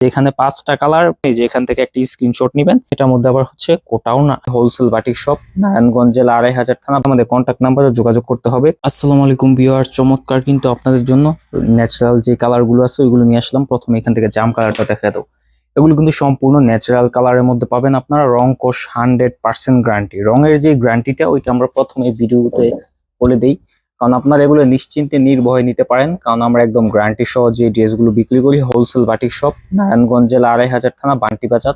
এখানে পাঁচটা কালার যে এখান থেকে একটি স্ক্রিনশট নেবেন। এটার মধ্যে আবার হচ্ছে কোটাও না হোলসেল বাটিক শপ নারায়ণগঞ্জ জেলা আড়াই হাজার থানা, আমাদের কন্ট্যাক্ট নাম্বারে যোগাযোগ করতে হবে। আসসালামু আলাইকুম বিওয়ার চমৎকার কিন্তু আপনাদের জন্য ন্যাচারাল যে কালারগুলো আছে, ওইগুলো নিয়ে আসলাম। প্রথমে এখান থেকে জাম কালারটা দেখা দাও। এগুলো কিন্তু সম্পূর্ণ ন্যাচারাল কালারের মধ্যে পাবেন আপনারা। রং কোষ হান্ড্রেড পার্সেন্ট গ্যারান্টি রঙের যে গ্যারান্টিটা ওইটা আমরা প্রথমে ভিডিওতে বলে দেই। কারণ আপনারা এগুলো নিশ্চিন্তে নির্ভয়ে নিতে পারেন। কারণ আমরা একদম গ্যারান্টি সহ যে ড্রেসগুলো বিক্রি করি হোলসেল বাটিক শপ নারায়ণগঞ্জ জেলা আড়াই হাজার থানা, বান্টি বাজার।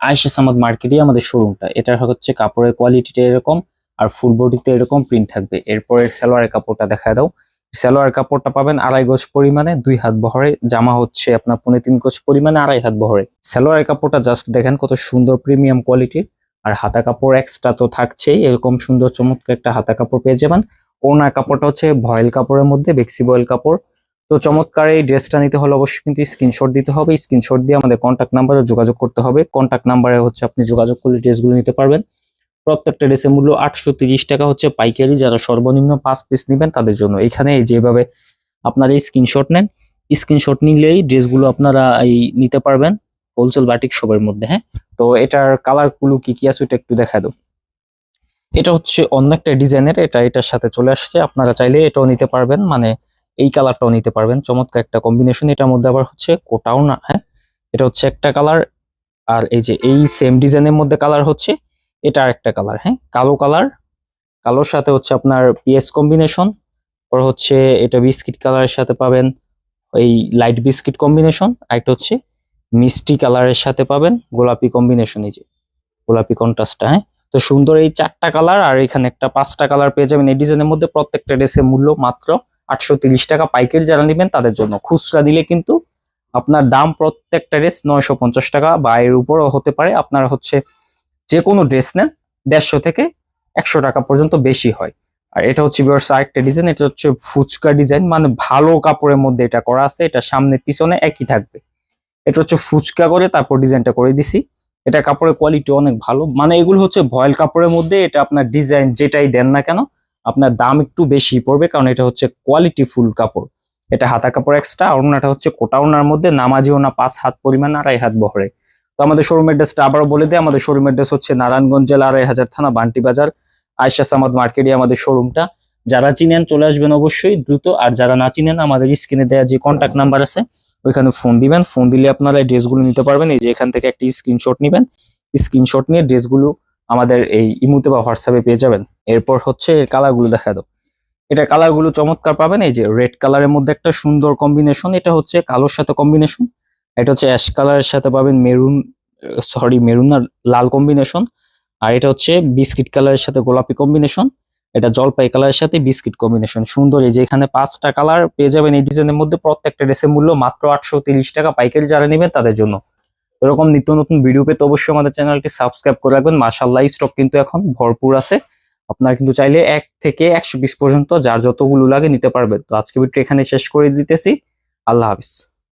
আয়েশা সামাদ মার্কেটই আমাদের শোরুমটা এটার হচ্ছে কাপড়ের কোয়ালিটিটা এরকম, আর ফুল বডিতে এরকম প্রিন্ট থাকবে। এরপরে সালোয়ারের কাপড়টা দেখা দাও। সালোয়ার কাপড়টা পাবেন আড়াই গজ পরিমাণে, দুই হাত বহরে। জামা হচ্ছে আপনার পনেরো তিন গজ পরিমাণে, আড়াই হাত বহরে। সালোয়ারের কাপড়টা জাস্ট দেখেন কত সুন্দর প্রিমিয়াম কোয়ালিটির আর হাতা কাপড় এক্সট্রা তো থাকছেই। এরকম সুন্দর চমৎকার একটা হাতা কাপড় পেয়ে যাবেন। ওনার কাপড়টা হচ্ছে ভয়েল কাপড়ের মধ্যে, বেক্সি বয়েল কাপড়। তো চমৎকার এই ড্রেসটা নিতে হলে অবশ্যই কিন্তু স্ক্রিনশট দিতে হবে। স্ক্রিনশট দিয়ে আমাদের কন্ট্যাক্ট নাম্বারে যোগাযোগ করতে হবে। কন্ট্যাক্ট নাম্বারে হচ্ছে আপনি যোগাযোগ করলে ড্রেসগুলো নিতে পারবেন। প্রত্যেকটা ড্রেসের মূল্য আটশো টাকা হচ্ছে পাইকারি। যারা সর্বনিম্ন পাঁচ পিস নেবেন তাদের জন্য এখানে যেভাবে আপনারা এই স্ক্রিনশট নেন, স্ক্রিনশট নিলেই ড্রেসগুলো আপনারা এই নিতে পারবেন। হোলসেল বাটিক শপের মধ্যে হ্যাঁ? তো এটার কালারগুলো কি কি আছে ওটা একটু দেখা দাও। এটা হচ্ছে অন্য একটা ডিজাইনের, এটা এটার সাথে চলে আসছে। আপনারা চাইলে এটাও নিতে পারবেন মানে এই কালারটাও নিতে পারবেন। চমৎকার একটা কম্বিনেশন এটার মধ্যে আবার হচ্ছে কোটাও না হ্যাঁ? এটা হচ্ছে একটা কালার, আর এই যে এই সেম ডিজাইনের মধ্যে কালার হচ্ছে, এটা আর একটা কালার হ্যাঁ? কালো কালার, কালোর সাথে হচ্ছে আপনার পিএস কম্বিনেশন পর হচ্ছে এটা বিস্কিট কালারের সাথে পাবেন, এই লাইট বিস্কিট কম্বিনেশন আর একটা হচ্ছে মিষ্টি কালারের সাথে পাবেন, গোলাপি কম্বিনেশন এই যে গোলাপি কন্ট্রাস্টটা হ্যাঁ? তো সুন্দর এই চারটা কালার, আর এখানে একটা পাঁচটা কালার পেয়ে যাবেন। এই ডিজাইনের মধ্যে প্রত্যেকটা ড্রেসের মূল্য মাত্র আটশো টাকা। পাইকারি যারা নেবেন, তাদের জন্য খুচরা দিলে কিন্তু আপনার দাম প্রত্যেকটা ড্রেস নয়শো পঞ্চাশ টাকা বা এর উপরও হতে পারে। আপনার হচ্ছে যে কোনো ড্রেস নেন, দেড়শো থেকে একশো টাকা পর্যন্ত বেশি হয়। আর এটা হচ্ছে বিয়ার্স আরেকটা ডিজাইন, এটা হচ্ছে ফুচকা ডিজাইন। মানে ভালো কাপড়ের মধ্যে এটা করা আছে, এটা সামনে পিছনে একই থাকবে। এটা হচ্ছে ফুচকা করে, তারপর ডিজাইনটা করে দিছি। এটা কাপড়ের কোয়ালিটি অনেক ভালো। মানে এগুলো হচ্ছে ভয়েল কাপড়ের মধ্যে এটা আপনার ডিজাইন যেটাই দেন না কেন, আপনার দাম একটু বেশি পড়বে কারণ এটা হচ্ছে কোয়ালিটি ফুল কাপড়। এটা হাতা কাপড় এক্সট্রা ওড়নাটা হচ্ছে কোটা ওড়নার মধ্যে নামাজি ওনা পাঁচ হাত পরিমাণ আড়াই হাত বহরে। তো আমাদের শোরুমের ড্রেসটা আবারও বলে দেয় আমাদের শোরুমের ড্রেস হচ্ছে নারায়ণগঞ্জ জেলা আড়াই হাজার থানা, বান্টি বাজার। আয়সা সামাদ মার্কেটে আমাদের শোরুমটা যারা চিনেন চলে আসবেন অবশ্যই, দ্রুত। আর যারা না চিনেন, আমাদের স্ক্রিনে দেওয়া যে কন্ট্যাক্ট নাম্বার আছে ওইখানে ফোন দিবেন। ফোন দিলে আপনারা ড্রেসগুলো নিতে পারবেন। এই যে এখান থেকে একটি স্ক্রিনশট নেবেন। স্ক্রিনশট নিয়ে ড্রেসগুলো আমাদের এই ইমুতে বা হোয়াটসঅ্যাপে পেয়ে যাবেন। এরপর হচ্ছে এর কালারগুলো দেখা দাও। এটা কালারগুলো চমৎকার পাবেন। এই যে রেড কালারের মধ্যে একটা সুন্দর কম্বিনেশন এটা হচ্ছে কালোর সাথে কম্বিনেশন এটা হচ্ছে অ্যাশ কালারের সাথে পাবেন মেরুন সরি মেরুন আর লাল কম্বিনেশন আর এটা হচ্ছে বিস্কিট কালারের সাথে গোলাপি কম্বিনেশন এটা জলপাই কালারের সাথে বিস্কিট কম্বিনেশন সুন্দর, এই যে এখানে পাঁচটা কালার পেয়ে যাবেন এই ডিজাইনের মধ্যে। প্রত্যেকটা ড্রেসের মূল্য মাত্র আটশো টাকা পাইকারি যারা নেবেন তাদের জন্য। এরকম নিত্য নতুন ভিডিও পেতে অবশ্যই আমাদের চ্যানেলটি সাবস্ক্রাইব করে রাখবেন। মাসাল্লাহ স্টক কিন্তু এখন ভরপুর আছে। আপনারা কিন্তু চাইলে এক থেকে একশো পর্যন্ত যার যতগুলো লাগে নিতে পারবেন। তো আজকে ভিডিও এখানে শেষ করে দিতেছি। আল্লাহ হাফিজ।